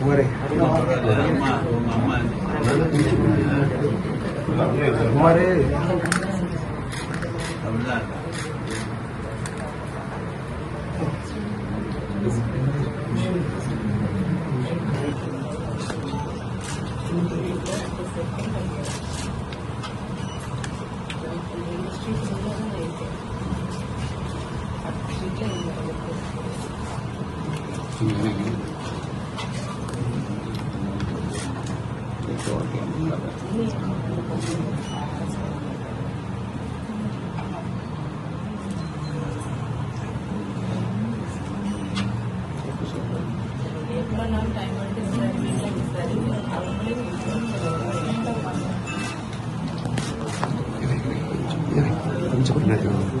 Muere. Muere. Thank you. கொஞ்சம் பின்னாடி வாங்க.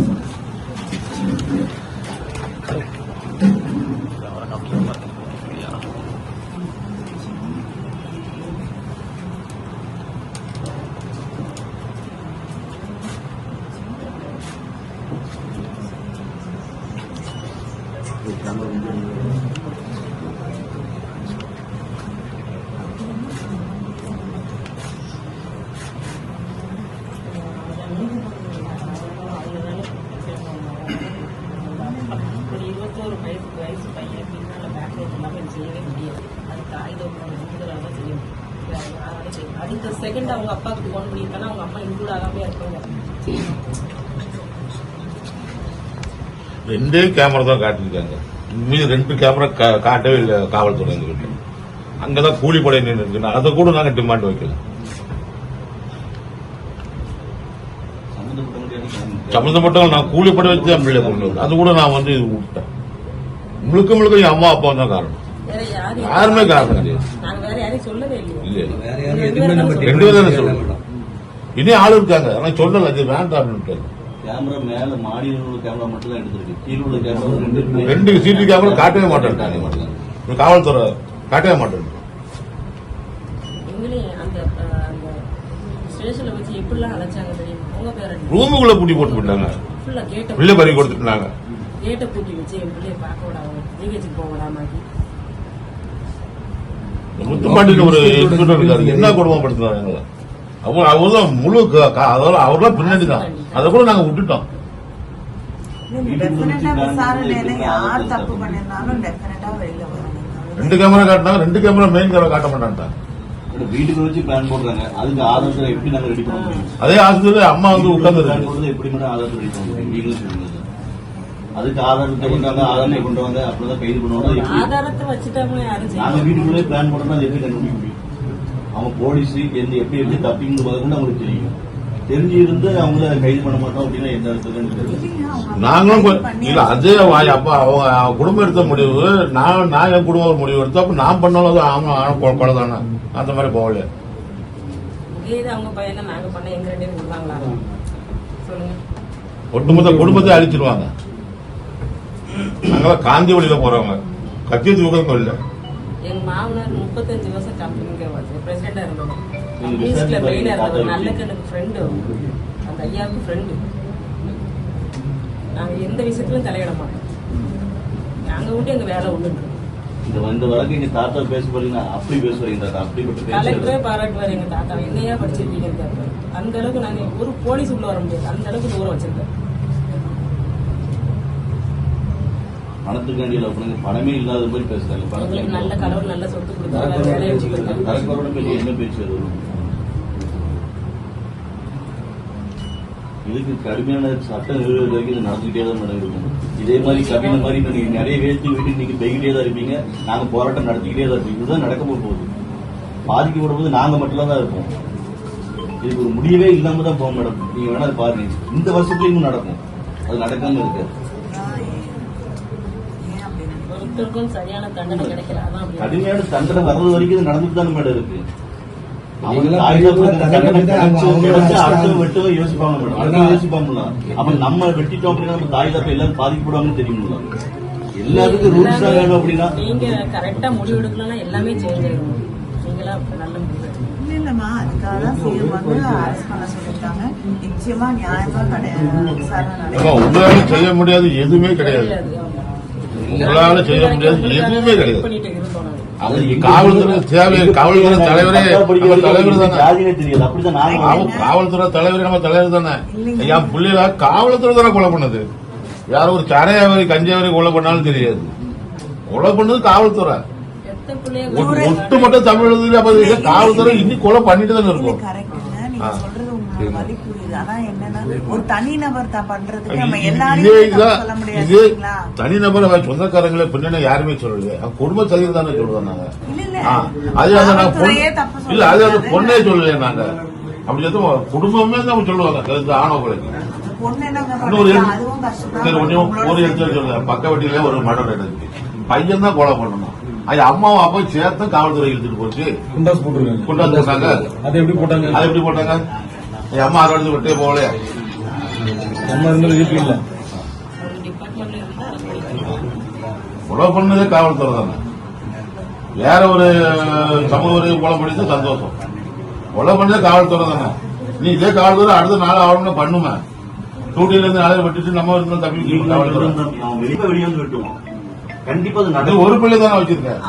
இருபத்தோரு வயசு வயசு பையன் பின்னால பேக்ரவுண்ட் இல்லாமல் செய்யவே முடியாது. அது தாய் தோப்பதான் தான் செய்ய முடியும். வேற யாராலும் செய்ய முடியாது. அடுத்த செகண்ட் அவங்க அப்பாவுக்கு ஃபோன் பண்ணியிருக்காங்கன்னா அவங்க அம்மா இன்க்ளூட் ஆகாமே இருப்பாங்க. ரெண்டே கேமரா தான் காட்டியிருக்காங்க. மீது ரெண்டு கேமரா கா- காட்டவே இல்லை காவல்துறை எங்க வீட்டுல. அங்கதான் கூலிப்படை நின்று இருக்கு. அதை கூட நாங்க டிமாண்ட் வைக்கல. சம்பந்தப்பட்டவங்க நான் கூலிப்படை வச்சு என் பிள்ளைய கொண்டு. அது கூட நான் வந்து இது விட்டேன் முழுக்க முழுக்க என் அம்மா அப்பா தான் காரணம். வேற யாரும் யாருமே காரணம் கிடையாது ரெண்டு பேரும் தானே சொல்லணும். இனி ஆள் இருக்காங்க. ஆனா சொல்லல அது வேண்டாம் அப்படின்னு கேமரா மேல மாடியில் உள்ள கேமரா மட்டும் தான் எடுத்திருக்கு. கீழே உள்ள கேமரா ரெண்டு. ரெண்டு சிசி கேமரா காட்டவே மாட்டேன் காவல்துறை காட்டவே மாட்டேன். ரூமுக்குள்ள பூட்டி போட்டு போட்டாங்க பிள்ளை பறி கொடுத்துட்டாங்க கேட்டை பூட்டி வச்சு என் பிள்ளைய பார்க்க விடாம ஜிஹெச்சுக்கு போக விடாமாக்கி முத்துப்பாண்டியில் ஒரு இன்ஸ்பெக்டர் இருக்காரு. என்ன குடும்பப்படுத்துறாங்க எங்களை? அவங்க அவர்தான் முழு க- க- அதெல்லாம் அவர்லாம் பின்னாடி தான். அதை கூட நாங்க விட்டுட்டோம். ரெண்டு கேமரா காட்டினாங்க. ரெண்டு கேமரா மெயின் கேமரா காட்ட மாட்டான்ட்டான் வீட்டுக்கு வச்சு பிளான் போடுறாங்க. அதுக்கு ஆதாரத்தை எப்படி நாங்க ரெடி பண்ண முடியும்? அதே ஆஸ்பத்திரி அம்மா வந்து பிளான் உட்கார்ந்து போடுறது எப்படி மேடம் ஆதாரத்தை ரெடி பண்ண முடியும்? நீங்களும் சொல்லுங்க. அதுக்கு ஆதாரத்தை கொண்டு ஆதாரத்தை கொண்டு வாங்க அப்படிதான் கைது பண்ணுவாங்க. ஆதாரத்தை வச்சுட்டாங்க யாரும் செய்ய நாங்க வீட்டுக்குள்ளே பிளான் போட்டோம்னா அது எப்படி கண்டுபிடிக்க முடியும்? அவன் போலீஸ் எந்த எப்படி எப்படி தப்பிங்க முதல்ல அவங்களுக்கு தெரியும். தெரிஞ்சு இருந்து அவங்கள கைது பண்ண மாட்டோம் அப்படின்னா எந்த தெரியல நாங்களும் இல்ல அதே அப்ப அவங்க குடும்பம் எடுத்த முடிவு நான் நான் என் குடும்பம் முடிவு எடுத்தோம் அப்ப நான் பண்ணாலும் அவங்க அவங்க கொலை தானே அந்த மாதிரி போகல இதே இது அவங்க பையனை நாங்க பண்ண எங்க ரெண்டு பேரும் கொடுத்தாங்களா? சொல்லுங்க. ஒட்டுமொத்த குடும்பத்தை அழிச்சிருவாங்க. நாங்களாம் காந்தி வழியில போறவங்க. கட்சி தூக்கம் இல்ல. எங்க மாமனார் முப்பத்தஞ்சு வருஷம் கம்பெனிங்க பிரசிடண்டா இருந்தவர். விசாரிச்சு மெயினா இருந்தவர். நல்ல கண்ணுக்கு ஃப்ரெண்டு அந்த ஐயாவுக்கு ஃப்ரெண்டு நாங்க எந்த விஷயத்திலும் தலையிட மாட்டோம். நாங்க விட்டு எங்க வேலை ஒண்ணு இந்த இந்த வழக்கு எங்க தாத்தா பேச போறீங்கன்னா அப்படி பேசுறீங்க தாத்தா. அப்படிப்பட்ட கலெக்டரே பாராட்டுவார் எங்க தாத்தா. என்னையா படிச்சிருக்கீங்கன்னு கேட்பாரு. அந்த அளவுக்கு நாங்க ஒரு போலீஸ் உள்ள வர முடியாது. அந்த அளவுக்கு தூரம் வச்சிருக்கோம் பணத்துக்காண்டி லவ் பண்ணுங்க பணமே இல்லாத மாதிரி பேசுறாங்க எங்களுக்கு நல்ல கடவுள் நல்ல சொத்து பேச்சு என்ன பேச்சு அது? இதுக்கு கடுமையான சட்ட நிறுவனம் வரைக்கும் இது நடந்துகிட்டே தான் மேடம் இருக்கும் இதே மாதிரி கவின மாதிரி நீங்க நிறைய பேருக்கு வீட்டுக்கு நீங்க போய்கிட்டே தான் இருப்பீங்க. நாங்க போராட்டம் நடத்திக்கிட்டே தான் இருப்பீங்க இதுதான் நடக்க போகுது பாதிக்கப்படும் போது நாங்க மட்டும் தான் இருப்போம். இதுக்கு ஒரு முடியவே இல்லாம தான் போகும் மேடம். நீங்க வேணா அதை பாருங்க. இந்த வருஷத்துலயும் நடக்கும். அது நடக்காம இருக்கு கடுமையான தண்டனை வர்றது வரைக்கும் இது நடந்துட்டு தானே மேடம் இருக்கு. அப்ப நம்ம வெட்டிட்டோம் அப்படின்னா நம்ம தாய் தப்ப எல்லாரும் பாதிக்கப்படுவாங்கன்னு தெரியுமில்ல எல்லாத்துக்கும் ரூல்ஸ் தான் வேணும் அப்படின்னா. நீங்க கரெக்டா முடிவு எடுக்கலன்னா எல்லாமே சேஞ்ச் ஆயிடும் நீங்களா நல்ல முடிவு எடுக்கணும். இல்ல இல்லம்மா. அதுக்காக தான் சிஎம் வந்து அரெஸ்ட் பண்ண சொல்லிருக்காங்க நிச்சயமா நியாயமா கிடையாது செய்ய முடியாது எதுவுமே கிடையாது. உங்களால செய்ய முடியாது எதுவுமே கிடையாது. காவல்துறை தேவை காவல்துறை தலைவரே தலைவர் தானே. காவல்துறை தலைவர் நம்ம தலைவர் தானே. என் பிள்ளைல காவல்துறை தானே கொலை பண்ணது. யாரோ ஒரு கரையாவரி கஞ்சாவரி கொலை பண்ணாலும் தெரியாது. கொலை பண்ணது காவல்துறை. ஒட்டுமொத்த தமிழகத்துல காவல்துறை இன்னும் கொலை பண்ணிட்டு தானே இருக்கும். கரெக்டுங்க நீங்க ஆ. சொல்றது உங்களோட வழி புரியுது ஆனா என்னன்னா ஒரு தனிநபர் தான் பண்றதுக்கு நம்ம இதே எல்லாரையும் இதுதான் சொல்ல முடியாது இதே இல்லைங்களா? தனிநபர் அவன் சொந்தக்காரங்களே பின்னாடி யாருமே சொல்லலையே. அவன் குடும்ப தலைவர் தானே சொல்லுவோம் நாங்க. இல்ல அது நான் பொண்ணு சொல்ல இல்ல அது சொல்லலையே நாங்க. அப்படி குடும்பமே தான் சொல்லுவாங்க. இந்த ஆணவ ஒரு எடுத்து சொல்லுங்க பக்க வட்டியில ஒரு மடம் நடந்துச்சு. பையன் தான் கொலை பண்ணணும். அது அம்மாவும் அப்பா சேர்த்து காவல்துறை இழுத்துட்டு போச்சு. குண்டாஸ் போட்டுருக்காங்க. குண்டாஸ் போட்டாங்க. அது எப்படி போட்டாங்க? அது எப்படி போட்டாங்க? என் அம்மா எடுத்து விட்டே போகலையே நம்ம இருந்தாலும் வீட்டுல இல்ல. கொலை பண்ணதே காவல்துறை தானே வேற ஒரு சமூக ஒரு கொலை பண்ணிட்டு சந்தோஷம் கொலை பண்ணதே காவல்துறை தானே நீ இதே காவல்துறை அடுத்த நாள் ஆகணும்னு பண்ணுமே டூட்டில இருந்து நாளை விட்டுட்டு நம்ம இருந்தாலும் தப்பி காவல்துறை அவன் வெளியே வெளியே வந்து வெட்டுவான் கண்டிப்பா அது ஒரு பிள்ளை தானே வச்சிருக்கேன்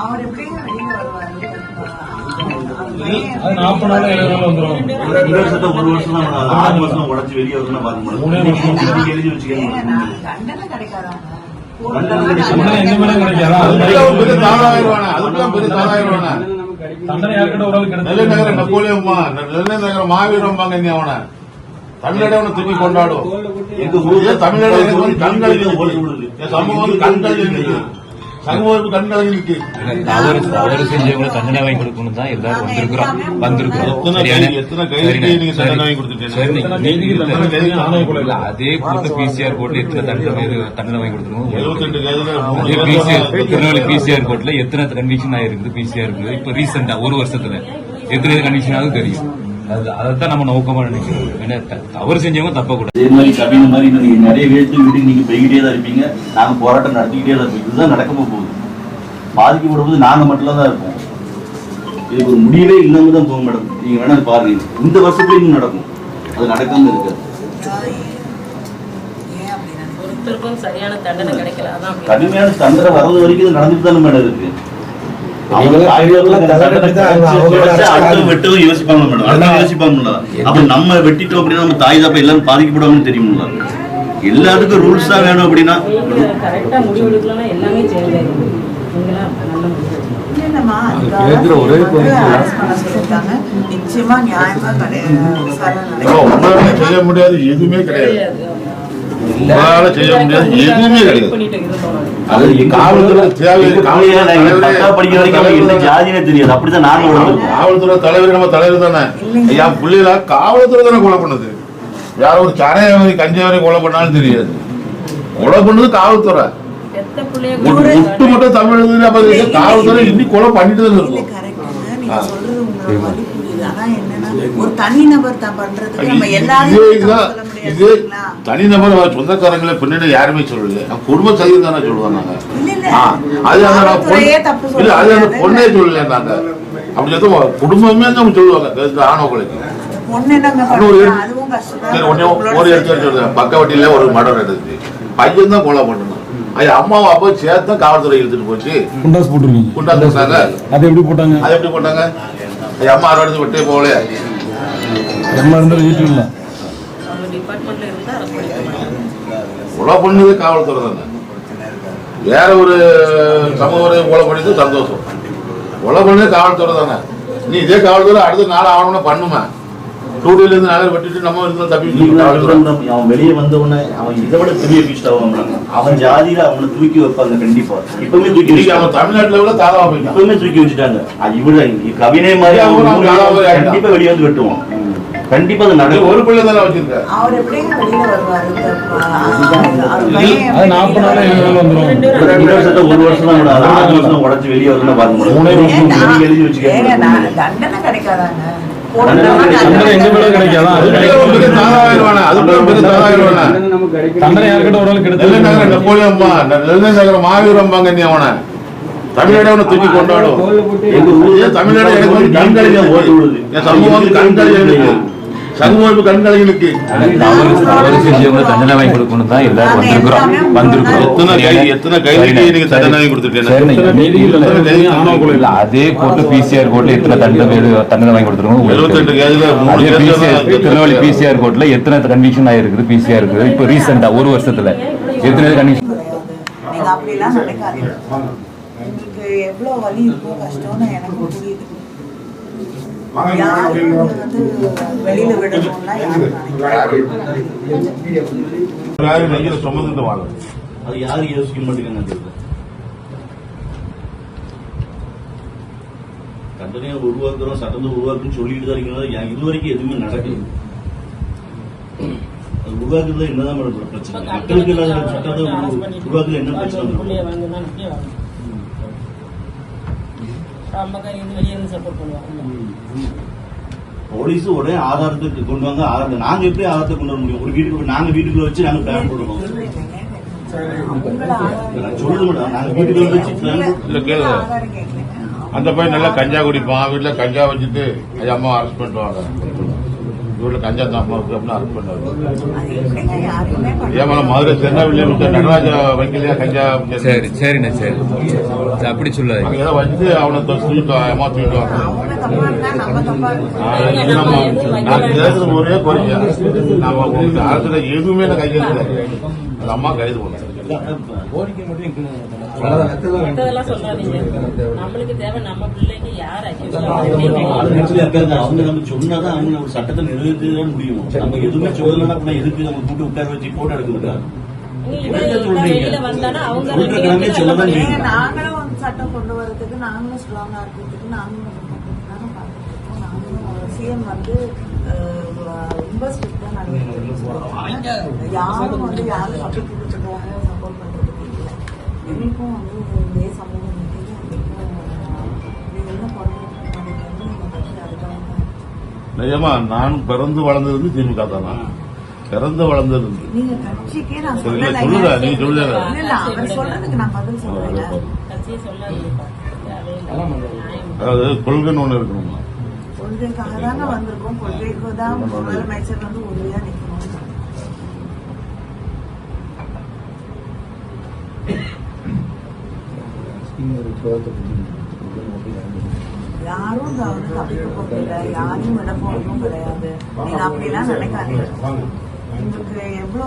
வருவாரு அது நாற்பது நாள் எழுபது நாள் வந்துடும் இந்த வருஷத்தை ஒரு வருஷம் தான் ஆறு வருஷம் உடச்சு வெளியே வரணும் பார்க்க. முடியும் எழுதி வச்சுக்கணும் நீ அவனை. தமிழடை அவனை திரும்பி கொண்டாடும். எங்க ஊர்ல தமிழக. என் சமூகம் வந்து கண்கள் கண்கள் இருக்கு. தவறு தவறு செஞ்சவங்களை தண்டனை வாங்கி கொடுக்கணும் தான் எல்லாரும் வந்திருக்கிறோம். வந்திருக்கிறோம். அதே போட்டு பிசிஆர் கோர்ட்ல எத்தனை தண்டனை தண்டனை வாங்கி கொடுத்துருக்கோம் திருநெல்வேலி பிசிஆர் கோர்ட்ல எத்தனை கன்விக்ஷன் ஆயிருக்குது பிசிஆர் இப்ப ரீசெண்டா ஒரு வருஷத்துல. எத்தனை கன்விக்ஷன் ஆகுது தெரியும். அதைத்தான் நம்ம நோக்கமா நினைக்கிறோம். ஏன்னா தவறு செஞ்சவங்க தப்ப கூடாது இதே மாதிரி கவின மாதிரி நீங்க நிறைய பேருக்கு வீட்டுக்கு நீங்க போய்கிட்டே தான் இருப்பீங்க. நாங்க போராட்டம் நடத்திக்கிட்டே தான் இருப்போம். இதுதான் நடக்க போகுது. பாதிக்கப்படும் போது நாங்க மட்டும் தான் இருப்போம். இதுக்கு ஒரு முடிவே இல்லாம தான் போகும் மேடம். நீங்க வேணா பாருங்க. இந்த வருஷத்துல இன்னும் நடக்கும். அது நடக்காம இருக்காது. கடுமையான தண்டனை வர்றது வரைக்கும் நடந்துட்டு தானே மேடம் இருக்கு. வெட்டவும் யோசிப்பாங்க மேடம். அடுத்தவங்க யோசிப்பாங்கல்ல அப்ப நம்ம வெட்டிட்டோம் அப்படின்னா நம்ம தாய் தாப்ப எல்லாரும் பாதிக்கப்படுவாங்கன்னு தெரியுமில்ல எல்லாத்துக்கும் ரூல்ஸ் வேணும் அப்படின்னா ஒரே. நிச்சயமா நியாயமா கிடையாது. எதுவுமே கிடையாது. உங்களால செய்ய முடியாது. எதுவுமே கிடையாது. காவல்துறை தேவை படிக்கிற வரைக்கும் என்ன ஜாதினே தெரியாது. அப்படிதான் நாங்க காவல்துறை தலைவர் நம்ம தலைவர் தானே. ஐயா பிள்ளைகள காவல்துறை தானே கொலை பண்ணுது. யாரோ ஒரு சரையவரை கஞ்சவரை கொலை பண்ணாலும் தெரியாது. கொலை பண்ணது காவல்துறை. மட்டும் தமிழ் காவல்துறை இன்னைக்கு கொலை பண்ணிட்டு தான் இருக்கும். ஒரு தனிநபர் தான் பண்றதுக்கு நம்ம இது? தனிநபர் சொந்தக்காரங்களே பின்னாடி யாருமே சொல்லல. நம்ம குடும்ப சைடு தானே சொல்லுவோம் நாங்க. இல்ல, இல்ல. ஆ, அது அந்த பொண்ணு- அது அந்த. பொண்ணே சொல்லல நாங்க? அப்படி சொல்ல குடும்பமே தான் சொல்லுவாங்க. ஆணவ கொலைக்கு பொண்ணு என்னங்க இன்னும் ஒரு எடுத்து சொல்றேன். பக்கவட்டியில ஒரு மடம் நடந்துச்சு. பையன் தான் கொலை பண்ணணும். அது அம்மாவும் அப்பா சேர்த்து காவல்துறை இழுத்துட்டு போச்சு. குண்டாஸ் போட்டுருக்கீங்க. குண்டா போட்டாங்க. அது எப்படி போட்டாங்க? அது எப்படி போட்டாங்க? அது அம்மா அறுவடை விட்டே போகல நம்ம இருந்தது வீட்டுல இல்ல. அவங்க டிபார்ட்மெண்ட்ல இருந்தா அதை படிக்க மாட்டாங்க. கொலை பண்ணது காவல்துறை தானே? வேற ஒரு சமூக கொலை பண்ணது சந்தோஷம். கொலை பண்ணது காவல்துறை தானே? நீ இதே காவல்துறை அடுத்த நாள் ஆகணும்னு பண்ணுமா? டூட்டில இருந்து நாளை வெட்டிட்டு நம்ம இருந்தா தப்பி அவன் வெளியே வந்த உடனே அவன் இதை விட பெரிய பீஸ்ட் ஆகும் அவன் ஜாதியில அவனை தூக்கி வைப்பாங்க கண்டிப்பா. இப்பவுமே தூக்கி இன்னைக்கு அவன் தமிழ்நாட்டுல விட தாராவா போயிட்டான். இப்பவுமே தூக்கி வச்சுட்டாங்க. அது இவரு கவினை மாதிரி. கண்டிப்பா வெளியே வந்து வெட்டுவான். கண்டிப்பா அது நடக்கும். ஒரு பிள்ளை தானே வச்சிருக்க அவர் எப்படிங்க வெளியில வருவாரு? இந்த, ஆ, அவர் பையன் அது எப்படி நாற்பது நாள் எழுபது நாள் வந்துடும் ரெண்டு வருஷத்தை ஒரு வருஷம் தான் விடாது ஆறு வருஷம் உடச்சு வெளியே வரணும் பார்க்க மூணே முடியும் வருஷம் ஏங்க, எழுதி எழுதி ஏங்க, நான் வச்சுக்க தண்டனை கிடைக்காதாங்க? மாவீரம்பாங்க நீ அவனை. தமிழ்நாடு அவனை தூக்கி கொண்டாடும். எங்க ஊர்ல ஏன் தமிழ்நாடு எனக்கு ஓட்டு. விடுது. என் சமூகம் வந்து தவறு செஞ்சவங்க தண்டனை வாங்கி கொடுக்கணும் தான் எல்லாரும் வந்திருக்கிறோம். வந்திருக்கிறோம் எத்தனை கை எத்தனை கைதிக்கு நீங்க தண்டனை வாங்கி இல்ல, அதே கோர்ட்டு பிசிஆர் கோர்ட்ல எத்தனை தண்டனை தண்டனை வாங்கி கொடுத்துருக்கோம் எழுபத்தெட்டு கேதுல திருநெல்வேலி பிசிஆர் கோர்ட்ல எத்தனை கன்விக்ஷன் ஆயிருக்குது? பிசிஆர் இருக்குது இப்போ ரீசெண்டா ஒரு வருஷத்துல. எத்தனை கன்விக்ஷன் எவ்வளவு வலி இருக்கோ கஷ்டம்னு எனக்கு புரியுது. யாரும் உங்களை வந்து வெளியில விடணும்னா யாரும் நினைக்காதீங்க. நெஞ்சில சுமந்துட்டு வாங்க அது யாரும் யோசிக்க மாட்டேங்குன்னு தெரியல உருவாக்குறோம் சட்டத்தை உருவாக்குன்னு சொல்லிட்டு தான் இருக்கீங்க ஏன் இது வரைக்கும் எதுவுமே நடக்கல. அது உருவாக்குறதுல என்னதான் மேடம் பிரச்சனை? மக்களுக்கு இல்லாத சட்டத்தை உரு- உருவாக்குறது என்ன பிரச்சனை? வெளியே இருந்து சப்போர்ட் பண்ணுவாங்க போலீஸ் உடனே ஆதாரத்துக்கு கொண்டு வாங்க ஆதாரத்தை நாங்க எப்படி ஆதாரத்தை கொண்டு வர முடியும்? ஒரு வீட்டுக்கு நாங்க வீட்டுக்குள்ள வச்சு நாங்க பிளான் நான் சொல்லுது மேடம். நாங்க வீட்டுக்குள்ள வச்சு பிளான் இல்ல கேளு. ஆதாரம் கேட்கலைங்க. அந்த பையன் நல்லா கஞ்சா குடிப்பான். வீட்டுல கஞ்சா வச்சுட்டு அது அம்மா அரெஸ்ட் பண்ணிட்டு வீட்டுல கஞ்சா தான் அம்மா இருக்கு அப்படின்னு அரெஸ்ட் பண்ணுவாங்க அது எப்படிங்க யாரையுமே பண்ண ஏமா மதுரை திருநெல்வேலி மிஸ்டர் நடராஜ வைக்கலையா கஞ்சா சரி சரிண்ணே சரி. சரி, அப்படி சொல்லாது அங்க ஏதோ வச்சு அவனை தூக்கிட்டு கேட்கறது ஒரே கோரிக்கை நம்ம அரசுல எதுவுமே அந்த அம்மா கைது பண்ண மத்ததெல்லாம் சொல்லாதீங்க. நம்மளுக்கு தேவை நம்ம பிள்ளைக்கு யார் அவங்க நம்ம சொன்னாதான் அவங்க ஒரு சட்டத்தை நிறைவேற்றதான் முடியும். நம்ம எதுவுமே சொல்லலைன்னா கூட எதுக்கு நம்ம கூட்டு உட்கார வச்சு போட்டோ எடுக்க நாங்களும் சட்டம் கொண்டு வரதுக்கு நாங்களும் ஸ்ட்ராங்கா இருக்கிறதுக்கு நாங்களும் சிஎம் வந்து ரொம்ப ஸ்ட்ரிக்டா நடந்துட்டு யாரும் வந்து யாரும் சப்போர்ட் கொடுத்துருக்காங்க நம்ம கட்சி அதுக்காக தான் நிஜமா நான் பிறந்து வளர்ந்தது வந்து திமுக தான் பிறந்து வளர்ந்தது வந்து. சொல்லுங்க, நீங்க சொல்லுங்க. அதாவது கொள்கைன்னு ஒண்ணு இருக்கணும் கொள்கைக்காக தாங்க வந்திருக்கோம். கொள்கைக்கு தான் முதலமைச்சர் வந்து உறுதியா நிக்கணும் யாரும் இங்க வந்து தப்பிக்க போறதில்ல யாரையும் விட போறதும் கிடையாது நீங்க அப்படிலாம் நினைக்காதீங்க உங்களுக்கு எவ்வளவு